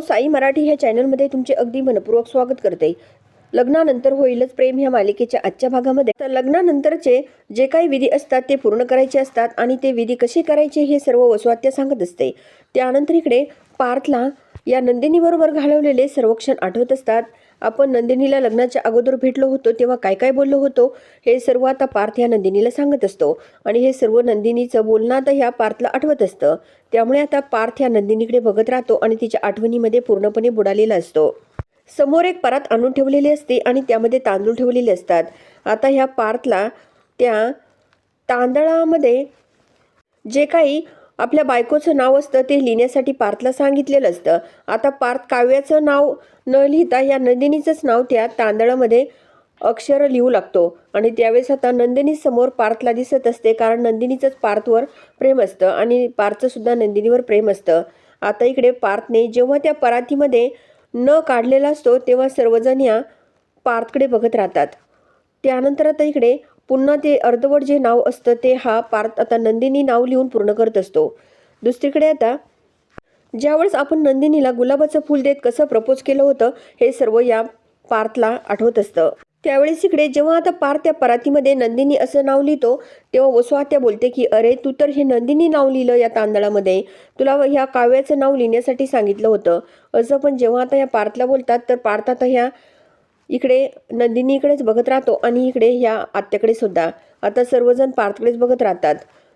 साई मराठी ह्या चॅनलमध्ये तुमचे अगदी मनपूर्वक स्वागत करते. लग्नानंतर होईलच प्रेम ह्या मालिकेच्या आजच्या भागामध्ये. तर लग्नानंतरचे जे काही विधी असतात ते पूर्ण करायचे असतात आणि ते विधी कसे करायचे हे सर्व वसवात्या सांगत असते. त्यानंतर इकडे पार्थला या नंदिनीबरोबर घालवलेले सर्व क्षण आठवत असतात. आपण नंदिनीला लग्नाच्या अगोदर भेटलो होतो तेव्हा काय काय बोललो होतो? हे सर्व आता पार्थ या नंदिनीला सांगत असतो. आणि हे सर्व नंदिनीचं बोलणं आता ह्या पार्थला आठवत असतं. त्यामुळे आता पार्थ या नंदिनीकडे बघत राहतो आणि तिच्या आठवणीमध्ये पूर्णपणे बुडालेला असतो. समोर एक परात आणून ठेवलेली असते आणि त्यामध्ये तांदूळ ठेवलेले असतात. आता ह्या पार्थला त्या तांदळामध्ये जे काही आपल्या बायकोचं नाव असतं ते लिहिण्यासाठी पार्थला सांगितलेलं असतं. आता पार्थ काव्याचं नाव न लिहिता या नंदिनीचंच नाव त्या तांदळामध्ये अक्षर लिहू लागतो. आणि त्यावेळेस आता नंदिनी समोर पार्थला दिसत असते कारण नंदिनीचंच पार्थवर प्रेम असतं आणि पार्थचं सुद्धा नंदिनीवर प्रेम असतं. आता इकडे पार्थने जेव्हा त्या परातीमध्ये न काढलेला असतो तेव्हा सर्वजण या पार्थकडे बघत राहतात. त्यानंतर आता इकडे पुन्हा ते अर्धवट जे नाव असतं ते हा पार्थ आता नंदिनी नाव लिहून पूर्ण करत असतो. दुसरीकडे आता ज्यावेळेस आपण नंदिनीला गुलाबाचं फूल देत कसं प्रपोज केलं होतं हे सर्व या पार्थला आठवत असतं. त्यावेळेस इकडे जेव्हा आता पार्थ त्या परातीमध्ये नंदिनी असं नाव लिहितो तेव्हा वसुआत्या बोलते की अरे तू तर हे नंदिनी नाव लिहिलं या तांदळामध्ये. तुला ह्या काव्याचं नाव लिहिण्यासाठी सांगितलं होतं. असं पण जेव्हा आता ह्या पार्थला बोलतात तर पार्थ आता ह्या इकडे नंदिनीकडेच बघत राहतो आणि इकडे ह्या आत्याकडे सुद्धा. आता सर्वजण पार्थकडेच बघत राहतात.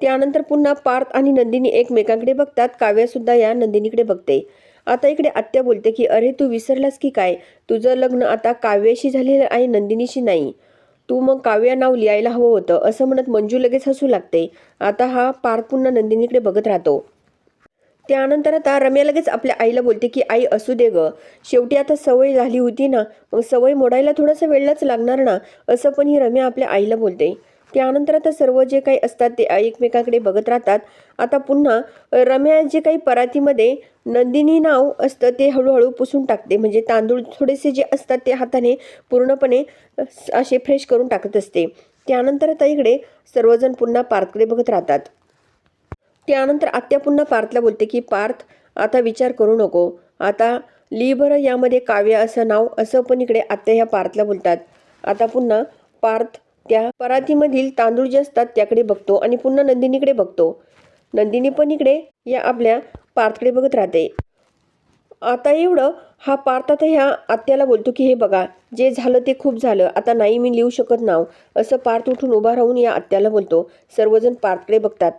त्यानंतर पुन्हा पार्थ आणि नंदिनी एकमेकांकडे बघतात. काव्यासुद्धा या नंदिनीकडे बघते. आता इकडे आत्या बोलते की अरे तू विसरलास की काय? तुझं लग्न आता काव्याशी झालेलं आहे नंदिनीशी नाही. तू मग काव्या नाव लिहायला हवं होतं असं म्हणत मंजू लगेच हसू लागते. आता हा पार्थ पुन्हा नंदिनीकडे बघत राहतो. त्यानंतर आता रम्या लगेच आपल्या आईला बोलते की आई असू दे ग. शेवटी आता सवय झाली होती ना. मग सवय मोडायला थोडासा वेळच लागणार ना. असं पण ही रम्या आपल्या आईला बोलते. त्यानंतर आता सर्व जे काही असतात ते एकमेकांकडे बघत राहतात. आता पुन्हा रम्या जे काही परातीमध्ये नंदिनी नाव असतं ते हळूहळू पुसून टाकते. म्हणजे तांदूळ थोडेसे जे असतात ते हाताने पूर्णपणे असे फ्रेश करून टाकत असते. त्यानंतर आता इकडे सर्वजण पुन्हा पार्थकडे बघत राहतात. त्यानंतर आत्या पुन्हा पार्थला बोलते की पार्थ आता विचार करू नको. आता लिबर यामध्ये काव्य असं नाव असं पण इकडे आत्या ह्या पार्थला बोलतात. आता पुन्हा पार्थ त्या परातीमधील तांदूळ जे असतात त्याकडे बघतो आणि पुन्हा नंदिनीकडे बघतो. नंदिनी पण इकडे या आपल्या पार्थकडे बघत राहते. आता एवढं हा पार्थ आता ह्या आत्याला बोलतो की हे बघा जे झालं ते खूप झालं आता नाही मी लिहू शकत नाव. असं पार्थ उठून उभा राहून या आत्याला बोलतो. सर्वजण पार्थकडे बघतात.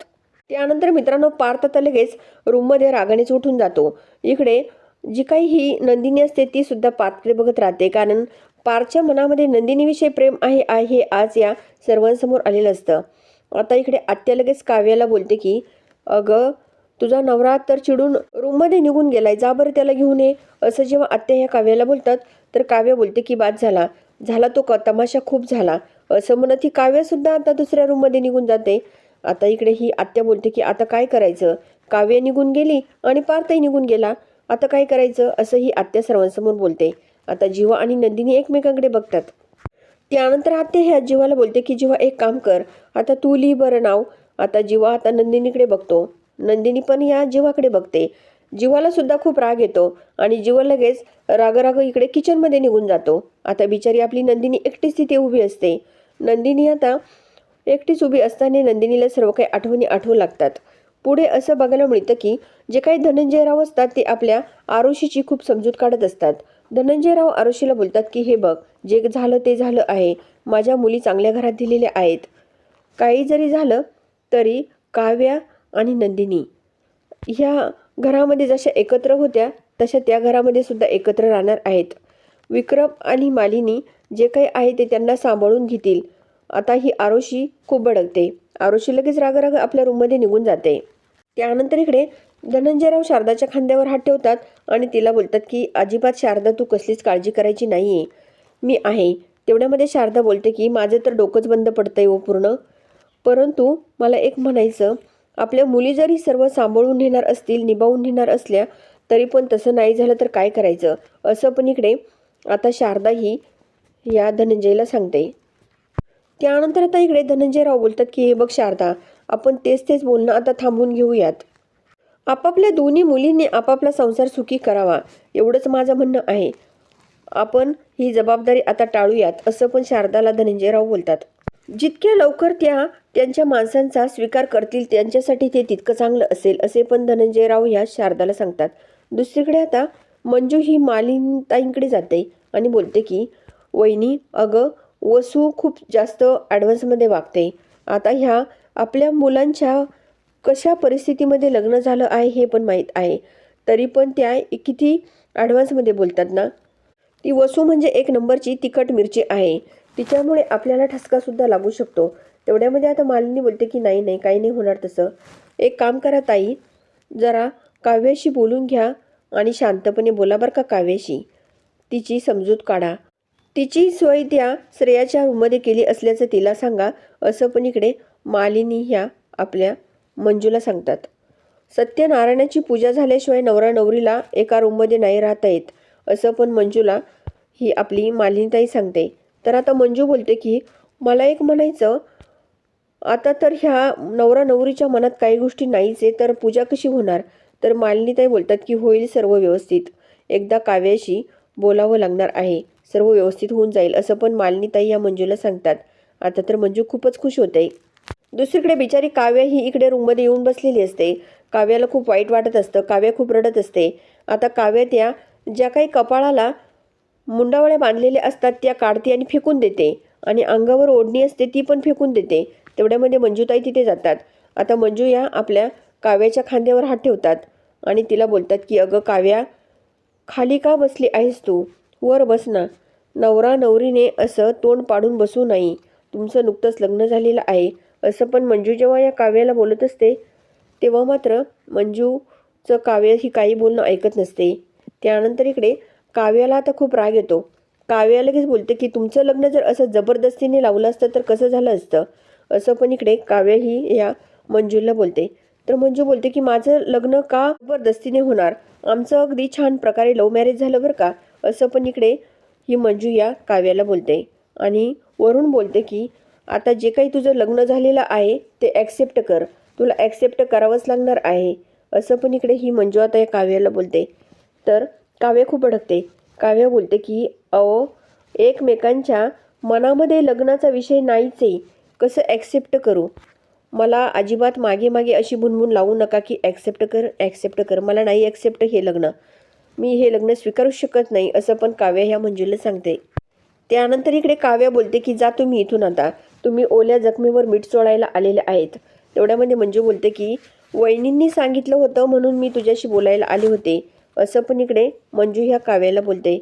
त्यानंतर मित्रांनो पार्थ आता लगेच रूममध्ये रागानेच उठून जातो. इकडे जी काही ही नंदिनी असते ती सुद्धा पार्थकडे बघत राहते. कारण पारच्या मनामध्ये नंदिनीविषयी प्रेम आहे आहे हे आज या सर्वांसमोर आलेलं असतं. आता इकडे आत्या लगेच काव्याला बोलते की अगं तुझा नवरा तर चिडून रूममध्ये निघून गेलाय जा बरं त्याला घेऊन ये. असं जेव्हा आत्या ह्या काव्याला बोलतात तर काव्य बोलते की बाद झाला. झाला तो क तमाशा खूप झाला. असं म्हणत ही काव्यसुद्धा आता दुसऱ्या रूममध्ये निघून जाते. आता इकडे ही आत्या बोलते की आता काय करायचं? काव्य निघून गेली आणि पार्थही निघून गेला. आता काय करायचं? असं ही आत्या सर्वांसमोर बोलते. आता जीवा आणि नंदिनी एकमेकांकडे बघतात. त्यानंतर आत्या ह्या जीवाला बोलते की जीवा एक काम कर. आता तू लिही बरं नाव. आता जीवा आता नंदिनीकडे बघतो. नंदिनी पण या जीवाकडे बघते. जीवाला सुद्धा खूप राग येतो आणि जीवा लगेच राग राग इकडे किचनमध्ये निघून जातो. आता बिचारी आपली नंदिनी एकटीच तिथे उभी असते. नंदिनी आता एकटीच उभी असताना नंदिनीला सर्व काही आठवणी आठवू लागतात. पुढे असं बघायला मिळतं की जे काही धनंजयराव असतात ते आपल्या आरुषीची खूप समजूत काढत असतात. धनंजयराव आरुषीला बोलतात की हे बघ जे झालं ते झालं आहे. माझ्या मुली चांगल्या घरात दिलेल्या आहेत. काही जरी झालं तरी काव्या आणि नंदिनी ह्या घरामध्ये जशा एकत्र होत्या तशा त्या घरामध्ये सुद्धा एकत्र राहणार आहेत. विक्रम आणि मालिनी जे काही आहे ते त्यांना सांभाळून घेतील. आता ही आरोशी खूप भडकते आरोशी लगेच राग राग आपल्या रूममध्ये निघून जाते. त्यानंतर इकडे धनंजयराव शारदाच्या खांद्यावर हात ठेवतात आणि तिला बोलतात की अजिबात शारदा तू कसलीच काळजी करायची नाही आहे मी आहे. तेवढ्यामध्ये शारदा बोलते की माझं तर डोकंच बंद पडतं आहे हो पूर्ण. परंतु मला एक म्हणायचं आपल्या मुली जरी सर्व सांभाळून नेणार असतील निभावून नेणार असल्या तरी पण तसं नाही झालं तर काय करायचं? असं पण इकडे आता शारदा ही या धनंजयला सांगते. त्यानंतर आता इकडे धनंजयराव बोलतात की हे बघ शारदा आपण तेच तेच बोलणं आता थांबून घेऊयात. आपापल्या दोन्ही मुलींनी आपापला संसार सुखी करावा एवढंच माझं म्हणणं आहे. आपण ही जबाबदारी आता टाळूयात असं पण शारदाला धनंजयराव बोलतात. जितक्या लवकर त्या त्यांच्या माणसांचा स्वीकार करतील त्यांच्यासाठी ते तितकं चांगलं असेल असे पण धनंजयराव ह्या शारदाला सांगतात. दुसरीकडे आता मंजू ही मालिनताईंकडे जाते आणि बोलते की वहिनी अगं वसू खूप जास्त ॲडव्हान्समध्ये वागते. आता ह्या आपल्या मुलांच्या कशा परिस्थितीमध्ये लग्न झालं आहे हे पण माहीत आहे. तरी पण त्या किती ॲडव्हान्समध्ये बोलतात ना? ती वसू म्हणजे एक नंबरची तिखट मिरची आहे. तिच्यामुळे आपल्याला ठसकासुद्धा लागू शकतो. तेवढ्यामध्ये आता मालिनी बोलते की नाही नाही काही नाही होणार तसं. एक काम करा ताई जरा काव्याशी बोलून घ्या आणि शांतपणे बोला बरं का काव्याशी. तिची समजूत काढा. तिची सोय त्या श्रेयाच्या रूममध्ये केली असल्याचं तिला सांगा. असं पण इकडे मालिनी ह्या आपल्या मंजूला सांगतात. सत्यनारायणाची पूजा झाल्याशिवाय नवरा नवरीला एका रूममध्ये नाही राहता येत असं पण मंजूला ही आपली मालिनीताई सांगते. तर आता मंजू बोलते की मला एक म्हणायचं आता तर ह्या नवरा नवरीच्या मनात काही गोष्टी नाहीच आहे तर पूजा कशी होणार? तर मालिनीताई बोलतात की होईल सर्व व्यवस्थित. एकदा काव्याशी बोलावं लागणार आहे सर्व व्यवस्थित होऊन जाईल असं पण मालिनीताई या मंजूला सांगतात. आता तर मंजू खूपच खुश होते दुसरीकडे बिचारी काव्या ही इकडे रूममध्ये येऊन बसलेली असते. काव्याला खूप वाईट वाटत असतं. काव्या खूप रडत असते. आता काव्या त्या ज्या काही कपाळाला मुंडावळ्या बांधलेल्या असतात त्या काढते आणि फेकून देते. आणि अंगावर ओढणी असते ती पण फेकून देते. तेवढ्यामध्ये मंजूताई तिथे जातात. आता मंजू या आपल्या काव्याच्या खांद्यावर हात ठेवतात आणि तिला बोलतात की अगं काव्या खाली का बसली आहेस तू? वर बस ना. नवरा नवरीने असं तोंड पाडून बसू नाही. तुमचं नुकतंच लग्न झालेलं आहे. असं पण मंजू जेव्हा या काव्याला बोलत असते तेव्हा मात्र मंजूचं काव्य ही काही बोलणं ऐकत नसते. त्यानंतर इकडे काव्याला आता खूप राग येतो. काव्या लगेच बोलते की तुमचं लग्न जर असं जबरदस्तीने लावलं असतं तर कसं झालं असतं? असं पण इकडे काव्य ही या मंजूला बोलते. तर मंजू बोलते की माझं लग्न का जबरदस्तीने होणार? आमचं अगदी छान प्रकारे लव्ह मॅरेज झालं बरं का? असं पण इकडे ही मंजू या काव्याला बोलते. आणि वरून बोलते की आता जे काही तुझं लग्न झालेलं आहे ते ॲक्सेप्ट कर. तुला ॲक्सेप्ट करावंच लागणार आहे. असं पण इकडे ही मंजू आता या काव्याला बोलते. तर काव्य खूप अडकते काव्य बोलते की अहो एकमेकांच्या मनामध्ये लग्नाचा विषय नाहीच आहे. कसं ॲक्सेप्ट करू? मला अजिबात मागे मागे अशी भुनभुन लावू नका की ॲक्सेप्ट कर ॲक्सेप्ट कर. मला नाही ॲक्सेप्ट हे लग्न. मी हे लग्न स्वीकारू शकत नाही असं पण काव्य ह्या मंजूला सांगते. त्यानंतर इकडे काव्या बोलते की जा तुम्ही इथून आता. तुम्ही ओल्या जखमीवर मीठ चोळायला आलेले आहेत. तेवढ्यामध्ये मंजू बोलते की वहिनींनी सांगितलं होतं म्हणून मी तुझ्याशी बोलायला आले होते. असं पण इकडे मंजू ह्या काव्याला बोलते.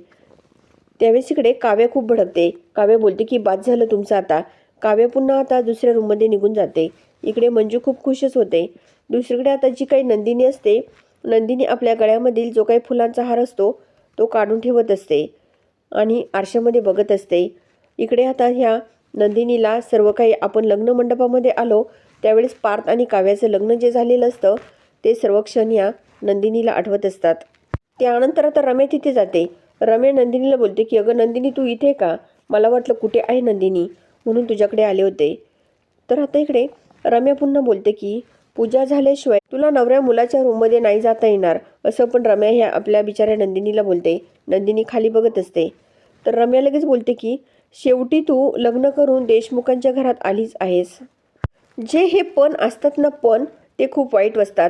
त्यावेळेस इकडे काव्या खूप भडकते. काव्य बोलते की बाद झालं तुमचं आता. काव्य पुन्हा आता दुसऱ्या रूममध्ये निघून जाते. इकडे मंजू खूप खुशच होते. दुसरीकडे आता जी काही नंदिनी असते नंदिनी आपल्या गळ्यामधील जो काही फुलांचा हार असतो तो काढून ठेवत असते. आणि आरशामध्ये बघत असते. इकडे आता ह्या नंदिनीला सर्व काही आपण लग्न मंडपामध्ये आलो त्यावेळेस पार्थ आणि काव्याचं लग्न जे झालेलं असतं ते सर्व क्षण या नंदिनीला आठवत असतात. त्यानंतर आता रम्या तिथे जाते. रम्या नंदिनीला बोलते की अगं नंदिनी तू इथे का? मला वाटलं कुठे आहे नंदिनी? म्हणून तुझ्याकडे आले होते. तर आता इकडे रम्या पुन्हा बोलते की पूजा झाल्याशिवाय तुला नवऱ्या मुलाच्या रूममध्ये नाही जाता येणार असं पण रम्या ह्या आपल्या बिचाऱ्या नंदिनीला बोलते. नंदिनी खाली बघत असते. तर रम्या लगेच बोलते की शेवटी तू लग्न करून देशमुखांच्या घरात आलीच आहेस. जे हे पण असतात ना पण ते खूप वाईट असतात.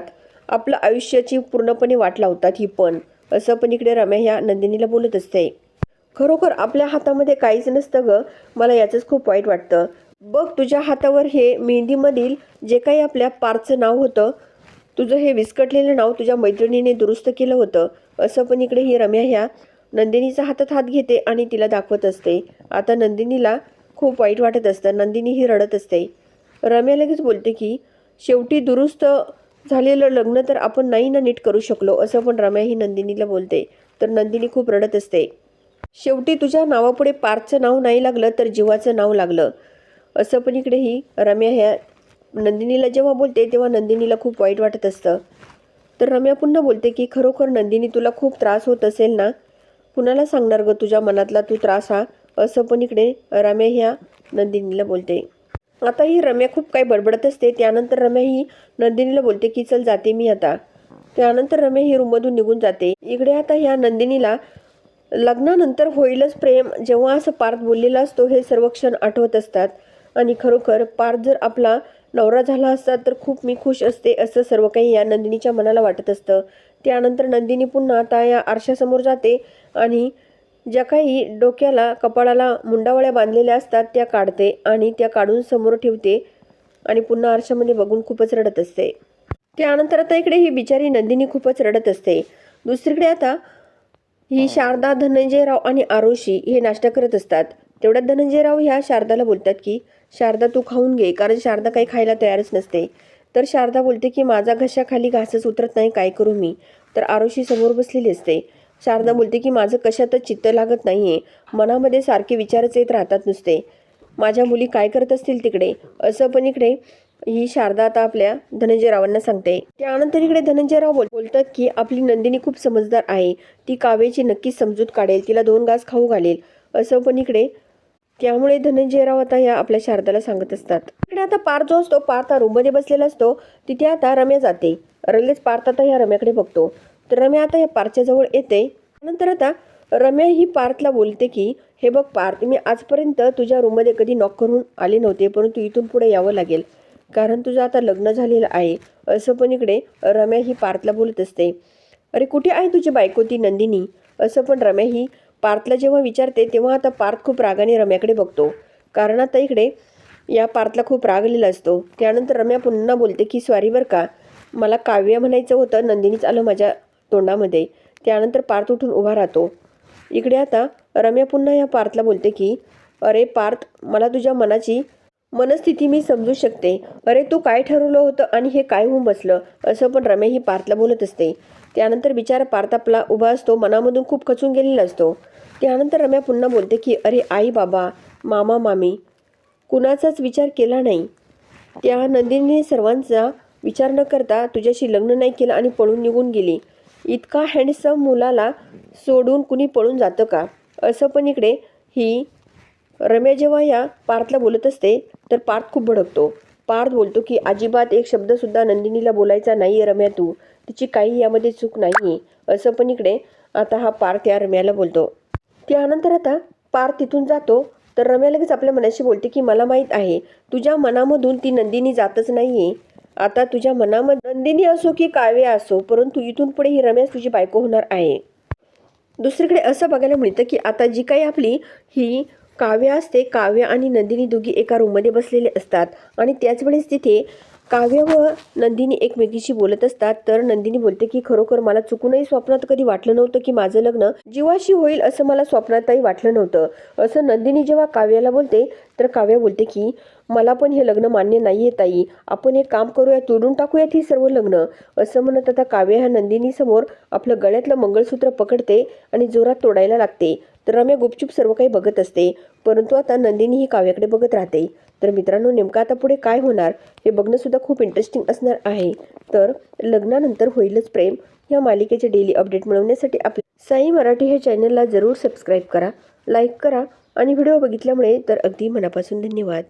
आपलं आयुष्याची पूर्णपणे वाट लावतात ही पण असं पण इकडे रम्या ह्या नंदिनीला बोलत असते. खरोखर आपल्या हातामध्ये काहीच नसतं ग मला याचंच खूप वाईट वाटतं. बघ तुझ्या हातावर हे मेहंदीमधील जे काही आपल्या पारचं नाव होतं तुझं हे विस्कटलेलं नाव तुझ्या मैत्रिणीने दुरुस्त केलं होतं असं पण इकडे ही रम्या ह्या नंदिनीचा हातात हात घेते आणि तिला दाखवत असते. आता नंदिनीला खूप वाईट वाटत असतं. नंदिनी ही रडत असते. रम्या लगेच बोलते की शेवटी दुरुस्त झालेलं लग्न तर आपण नाही ना नीट करू शकलो असं पण रम्या ही नंदिनीला बोलते. तर नंदिनी खूप रडत असते. शेवटी तुझ्या नावापुढे पार्थचं नाव नाही लागलं तर जीवाचं नाव लागलं. असं पण इकडे ही रम्या ह्या नंदिनीला जेव्हा बोलते तेव्हा नंदिनीला खूप वाईट वाटत असतं. तर रम्या पुन्हा बोलते की खरोखर नंदिनी तुला खूप त्रास होत असेल ना? कुणाला सांगणार ग तुझ्या मनातला तू त्रास हा? असं पण इकडे रम्या ह्या नंदिनीला बोलते. आता ही रम्या खूप काही बडबडत असते. त्यानंतर रम्या ही नंदिनीला बोलते की चल जाते मी आता. त्यानंतर रम्या ही रूममधून निघून जाते. इकडे आता ह्या नंदिनीला लग्नानंतर होईलच प्रेम. जेव्हा असं पार्थ बोललेला असतो हे सर्व क्षण आठवत असतात. आणि खरोखर पार जर आपला नवरा झाला असता तर खूप मी खुश असते असं सर्व काही या नंदिनीच्या मनाला वाटत असतं. त्यानंतर नंदिनी पुन्हा आता या आरशासमोर जाते आणि ज्या काही डोक्याला कपाळाला मुंडावळ्या बांधलेल्या असतात त्या काढते आणि त्या काढून समोर ठेवते आणि पुन्हा आरशामध्ये बघून खूपच रडत असते. त्यानंतर आता इकडे ही बिचारी नंदिनी खूपच रडत असते. दुसरीकडे आता ही शारदा धनंजयराव आणि आरोशी हे नाश्ता करत असतात. तेवढ्यात धनंजयराव ह्या शारदाला बोलतात की शारदा तू खाऊन घे कारण शारदा काही खायला तयारच नसते. तर शारदा बोलते की माझा घशाखाली घासच उतरत नाही काय करू मी? तर आरोशी समोर बसलेली असते. शारदा बोलते की माझं कशातच चित्त लागत नाहीये. मनामध्ये सारखे विचारच येत राहतात नुसते. माझ्या मुली काय करत असतील तिकडे? असं पण इकडे ही शारदा आता आपल्या धनंजयरावांना सांगते. त्यानंतर इकडे धनंजयराव बोल बोलतात की आपली नंदिनी खूप समजदार आहे. ती काव्याची नक्कीच समजूत काढेल. तिला दोन घास खाऊ घालेल. असं पण इकडे त्यामुळे धनंजयराव आता या आपल्या शारदाला सांगत असतात. इकडे आता पार्थ जो असतो पार्थ हा रूममध्ये बसलेला असतो तिथे आता रम्या जाते. लगेच पार्थ आता या रम्याकडे बघतो. तर रम्या आता या पार्थच्या जवळ येते. नंतर आता रम्या ही पार्थला बोलते की हे बघ पार्थ मी आजपर्यंत तुझ्या रूममध्ये कधी नॉक करून आले नव्हते परंतु इथून पुढे यावं लागेल. कारण तुझं आता लग्न झालेलं आहे. असं पण इकडे रम्या ही पार्थला बोलत असते. अरे कुठे आहे तुझी बायको ती नंदिनी? असं पण रम्या ही पार्थला जेव्हा विचारते तेव्हा आता पार्थ खूप रागाने रम्याकडे बघतो. कारण आता इकडे या पार्थला खूप रागलेला असतो. त्यानंतर रम्या पुन्हा बोलते की स्वारी बरं का. मला काव्य म्हणायचं होतं नंदिनीच आलं माझ्या तोंडामध्ये. त्यानंतर पार्थ उठून उभा राहतो. इकडे आता रम्या पुन्हा या पार्थला बोलते की अरे पार्थ मला तुझ्या मनाची मनस्थिती मी समजू शकते. अरे तू काय ठरवलं होतं आणि हे काय होऊन बसलं? असं पण रमे ही पार्थला बोलत असते. त्यानंतर बिचारा पार्थ आपला उभा असतो मनामधून खूप खचून गेलेला असतो. त्यानंतर रम्या पुन्हा बोलते की अरे आई बाबा मामा मामी कुणाचाच विचार केला नाही. त्या नंदिनीने सर्वांचा विचार न करता तुझ्याशी लग्न नाही केलं आणि पळून निघून गेली. इतका हँडसम मुलाला सोडून कुणी पळून जातं का? असं पण इकडे ही रम्या जेव्हा या पार्थला बोलत असते तर पार्थ खूप भडकतो. पार्थ बोलतो की अजिबात एक शब्दसुद्धा नंदिनीला बोलायचा नाही आहे रम्या तू. तिची काही यामध्ये चूक नाही आहे असं पण इकडे आता हा पार्थ या रम्याला बोलतो. त्यानंतर आता पार्थ तिथून जातो तर रम्या लगेच आपल्या मनाशी बोलते की मला माहीत आहे तुझ्या मनामधून ती नंदिनी जातच नाही आहे आता तुझ्या मनामध्ये नंदिनी असो की काव्य असो परंतु इथून पुढे ही रम्याच तुझी बायको होणार आहे. दुसरीकडे असं बघायला मिळतं की आता जी काही आपली ही काव्य असते काव्य आणि नंदिनी दोघी एका रूममध्ये बसलेले असतात. आणि त्याचवेळेस तिथे काव्य व नंदिनी एकमेकीशी बोलत असतात. तर नंदिनी बोलते की खरोखर मला चुकूनही स्वप्नात कधी वाटलं नव्हतं की माझं लग्न जीवाशी होईल असं मला स्वप्नातही वाटलं नव्हतं. असं नंदिनी जेव्हा काव्याला बोलते तर काव्य बोलते की मला पण हे लग्न मान्य नाही आहे ताई. आपण एक काम करूया तोडून टाकूयात ही सर्व लग्न. असं म्हणत आता काव्य ह्या नंदिनीसमोर आपलं गळ्यातलं मंगळसूत्र पकडते आणि जोरात तोडायला लागते. तर रम्या गुपचूप सर्व काही बघत असते परंतु आता नंदिनी ही काव्याकडे बघत राहते. तर मित्रांनो नेमकं आता पुढे काय होणार हे बघणंसुद्धा खूप इंटरेस्टिंग असणार आहे. तर लग्नानंतर होईलच प्रेम या मालिकेचे डेली अपडेट मिळवण्यासाठी आपले साई मराठी ह्या चॅनलला जरूर सबस्क्राईब करा लाईक करा आणि व्हिडिओ बघितल्यामुळे तर अगदी मनापासून धन्यवाद.